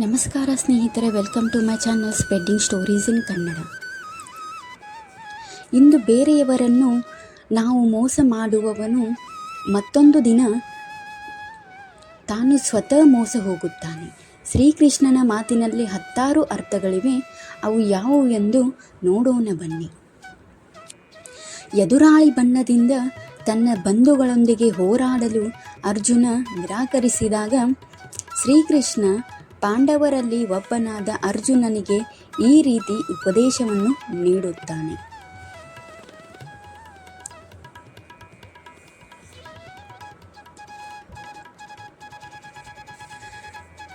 ನಮಸ್ಕಾರ ಸ್ನೇಹಿತರೆ welcome to my channel spreading stories in Kannada ಇಂದು ಬೇರೆಯವರನ್ನು ನಾವು ಮೋಸ ಮಾಡುವವನು ಮತ್ತೊಂದು ದಿನ ತಾನು ಸ್ವತಃ ಮೋಸ ಹೋಗುತ್ತಾನೆ. ಶ್ರೀಕೃಷ್ಣನ ಮಾತಿನಲ್ಲಿ ಹತ್ತಾರು ಅರ್ಥಗಳಿವೆ. ಅವು ಯಾವುವು ಎಂದು ನೋಡೋಣ ಬನ್ನಿ. ಎದುರಾಳಿ ಬಣ್ಣದಿಂದ ತನ್ನ ಬಂಧುಗಳೊಂದಿಗೆ ಹೋರಾಡಲು ಅರ್ಜುನ ನಿರಾಕರಿಸಿದಾಗ ಶ್ರೀಕೃಷ್ಣ ಪಾಂಡವರಲ್ಲಿ ಒಬ್ಬನಾದ ಅರ್ಜುನನಿಗೆ ಈ ರೀತಿ ಉಪದೇಶವನ್ನು ನೀಡುತ್ತಾನೆ.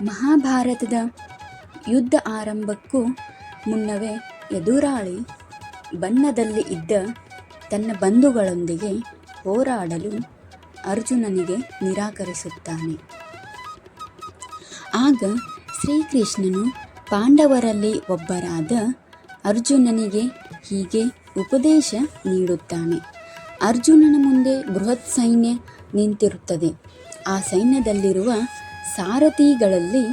ಮಹಾಭಾರತದ ಯುದ್ಧ ಆರಂಭಕ್ಕೂ ಮುನ್ನವೇ ಎದುರಾಳಿ ಬಣ್ಣದಲ್ಲಿ ಇದ್ದ ತನ್ನ ಬಂಧುಗಳೊಂದಿಗೆ ಹೋರಾಡಲು ಅರ್ಜುನನಿಗೆ ನಿರಾಕರಿಸುತ್ತಾನೆ. ಆಗ ಶ್ರೀಕೃಷ್ಣನು ಪಾಂಡವರಲ್ಲಿ ಒಬ್ಬರಾದ ಅರ್ಜುನನಿಗೆ ಹೀಗೆ ಉಪದೇಶ ನೀಡುತ್ತಾನೆ. ಅರ್ಜುನನ ಮುಂದೆ ಬೃಹತ್ ಸೈನ್ಯ ನಿಂತಿರುತ್ತದೆ. ಆ ಸೈನ್ಯದಲ್ಲಿರುವ ಸಾರಥಿಗಳಲ್ಲಿ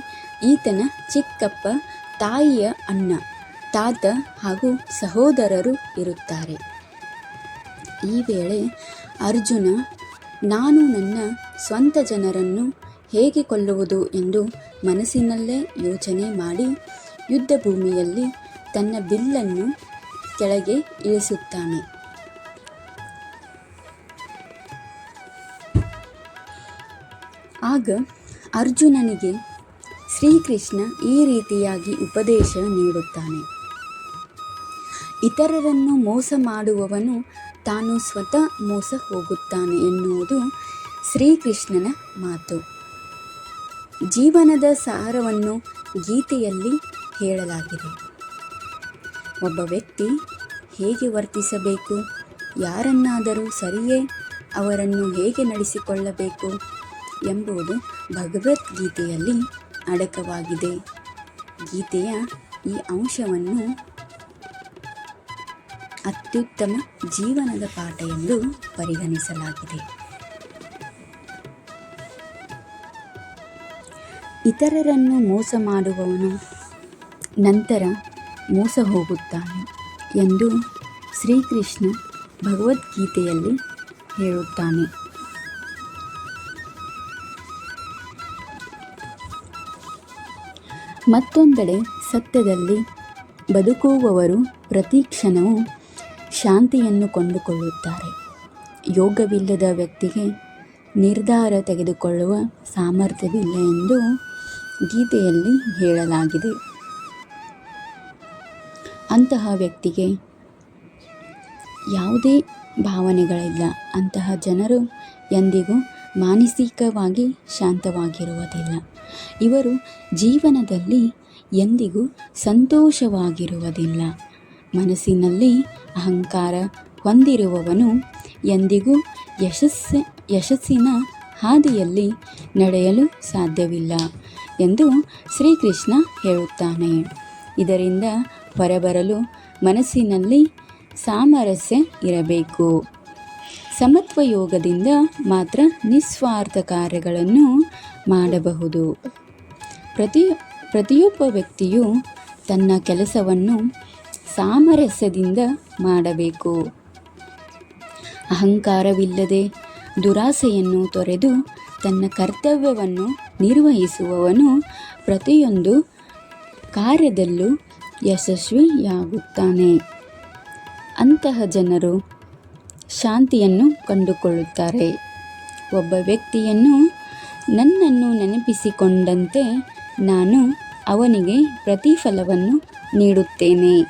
ಈತನ ಚಿಕ್ಕಪ್ಪ, ತಾಯಿಯ ಅಣ್ಣ, ತಾತ ಹಾಗೂ ಸಹೋದರರು ಇರುತ್ತಾರೆ. ಈ ವೇಳೆ ಅರ್ಜುನ, ನಾನು ನನ್ನ ಸ್ವಂತ ಜನರನ್ನು ಹೇಗೆ ಕೊಲ್ಲುವುದು? ಎಂದು ಮನಸ್ಸಿನಲ್ಲೇ ಯೋಚನೆ ಮಾಡಿ ಯುದ್ಧ ಭೂಮಿಯಲ್ಲಿ ತನ್ನ ಬಿಲ್ಲನ್ನು ಕೆಳಗೆ ಇಳಿಸುತ್ತಾನೆ. ಆಗ ಅರ್ಜುನನಿಗೆ ಶ್ರೀಕೃಷ್ಣ ಈ ರೀತಿಯಾಗಿ ಉಪದೇಶ ನೀಡುತ್ತಾನೆ. ಇತರರನ್ನು ಮೋಸ ಮಾಡುವವನು ತಾನು ಸ್ವತಃ ಮೋಸ ಹೋಗುತ್ತಾನೆ ಎನ್ನುವುದು ಶ್ರೀಕೃಷ್ಣನ ಮಾತು. ಜೀವನದ ಸಾರವನ್ನು ಗೀತೆಯಲ್ಲಿ ಹೇಳಲಾಗಿದೆ. ಒಬ್ಬ ವ್ಯಕ್ತಿ ಹೇಗೆ ವರ್ತಿಸಬೇಕು, ಯಾರನ್ನಾದರೂ ಸರಿಯೇ ಅವರನ್ನು ಹೇಗೆ ನಡೆಸಿಕೊಳ್ಳಬೇಕು ಎಂಬುದು ಭಗವದ್ಗೀತೆಯಲ್ಲಿ ಅಡಕವಾಗಿದೆ. ಗೀತೆಯ ಈ ಅಂಶವನ್ನು ಅತ್ಯುತ್ತಮ ಜೀವನದ ಪಾಠ ಎಂದು ಪರಿಗಣಿಸಲಾಗಿದೆ. ಇತರರನ್ನು ಮೋಸ ಮಾಡುವವನು ನಂತರ ಮೋಸ ಹೋಗುತ್ತಾನೆ ಎಂದು ಶ್ರೀಕೃಷ್ಣ ಭಗವದ್ಗೀತೆಯಲ್ಲಿ ಹೇಳುತ್ತಾನೆ. ಮತ್ತೊಂದೆಡೆ ಸತ್ಯದಲ್ಲಿ ಬದುಕುವವರು ಪ್ರತಿ ಕ್ಷಣವೂ ಶಾಂತಿಯನ್ನು ಕೊಂಡುಕೊಳ್ಳುತ್ತಾರೆ. ಯೋಗವಿಲ್ಲದ ವ್ಯಕ್ತಿಗೆ ನಿರ್ಧಾರ ತೆಗೆದುಕೊಳ್ಳುವ ಸಾಮರ್ಥ್ಯವಿಲ್ಲ ಎಂದು ಗೀತೆಯಲ್ಲಿ ಹೇಳಲಾಗಿದೆ. ಅಂತಹ ವ್ಯಕ್ತಿಗೆ ಯಾವುದೇ ಭಾವನೆಗಳಿಲ್ಲ. ಅಂತಹ ಜನರು ಎಂದಿಗೂ ಮಾನಸಿಕವಾಗಿ ಶಾಂತವಾಗಿರುವುದಿಲ್ಲ. ಇವರು ಜೀವನದಲ್ಲಿ ಎಂದಿಗೂ ಸಂತೋಷವಾಗಿರುವುದಿಲ್ಲ. ಮನಸ್ಸಿನಲ್ಲಿ ಅಹಂಕಾರ ಹೊಂದಿರುವವನು ಎಂದಿಗೂ ಯಶಸ್ಸ, ಯಶಸ್ಸಿನ ಹಾದಿಯಲ್ಲಿ ನಡೆಯಲು ಸಾಧ್ಯವಿಲ್ಲ. ಎಂದು ಶ್ರೀಕೃಷ್ಣ ಹೇಳುತ್ತಾನೆ. ಇದರಿಂದ ಹೊರಬರಲು ಮನಸ್ಸಿನಲ್ಲಿ ಸಾಮರಸ್ಯ ಇರಬೇಕು. ಸಮತ್ವ ಯೋಗದಿಂದ ಮಾತ್ರ ನಿಸ್ವಾರ್ಥ ಕಾರ್ಯಗಳನ್ನು ಮಾಡಬಹುದು. ಪ್ರತಿ, ಪ್ರತಿಯೊಬ್ಬ ವ್ಯಕ್ತಿಯು ತನ್ನ ಕೆಲಸವನ್ನು ಸಾಮರಸ್ಯದಿಂದ ಮಾಡಬೇಕು. ಅಹಂಕಾರವಿಲ್ಲದೆ ದುರಾಸೆಯನ್ನು ತೊರೆದು ತನ್ನ ಕರ್ತವ್ಯವನ್ನು ನಿರ್ವಹಿಸುವವನು ಪ್ರತಿಯೊಂದು ಕಾರ್ಯದಲ್ಲೂ ಯಶಸ್ವಿಯಾಗುತ್ತಾನೆ. ಅಂತಹ ಜನರು ಶಾಂತಿಯನ್ನು ಕಂಡುಕೊಳ್ಳುತ್ತಾರೆ. ಒಬ್ಬ ವ್ಯಕ್ತಿಯನ್ನು ನನ್ನನ್ನು ನೆನಪಿಸಿಕೊಂಡಂತೆ ನಾನು ಅವನಿಗೆ ಪ್ರತಿಫಲವನ್ನು ನೀಡುತ್ತೇನೆ.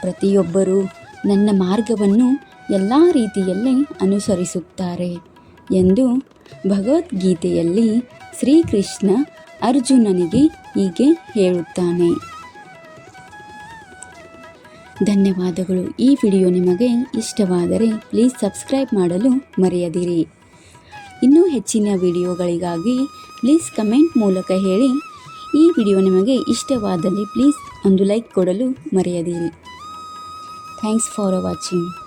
ಪ್ರತಿಯೊಬ್ಬರೂ ನನ್ನ ಮಾರ್ಗವನ್ನು ಎಲ್ಲ ರೀತಿಯಲ್ಲಿ ಅನುಸರಿಸುತ್ತಾರೆ ಎಂದು ಭಗವದ್ಗೀತೆಯಲ್ಲಿ ಶ್ರೀಕೃಷ್ಣ ಅರ್ಜುನನಿಗೆ ಹೀಗೆ ಹೇಳುತ್ತಾನೆ. ಧನ್ಯವಾದಗಳು. ಈ ವಿಡಿಯೋ ನಿಮಗೆ ಇಷ್ಟವಾದರೆ ಪ್ಲೀಸ್ ಸಬ್ಸ್ಕ್ರೈಬ್ ಮಾಡಲು ಮರೆಯದಿರಿ. ಇನ್ನೂ ಹೆಚ್ಚಿನ ವಿಡಿಯೋಗಳಿಗಾಗಿ ಪ್ಲೀಸ್ ಕಮೆಂಟ್ ಮೂಲಕ ಹೇಳಿ. ಈ ವಿಡಿಯೋ ನಿಮಗೆ ಇಷ್ಟವಾದಲ್ಲಿ ಪ್ಲೀಸ್ ಒಂದು ಲೈಕ್ ಕೊಡಲು ಮರೆಯದಿರಿ. Thanks for watching.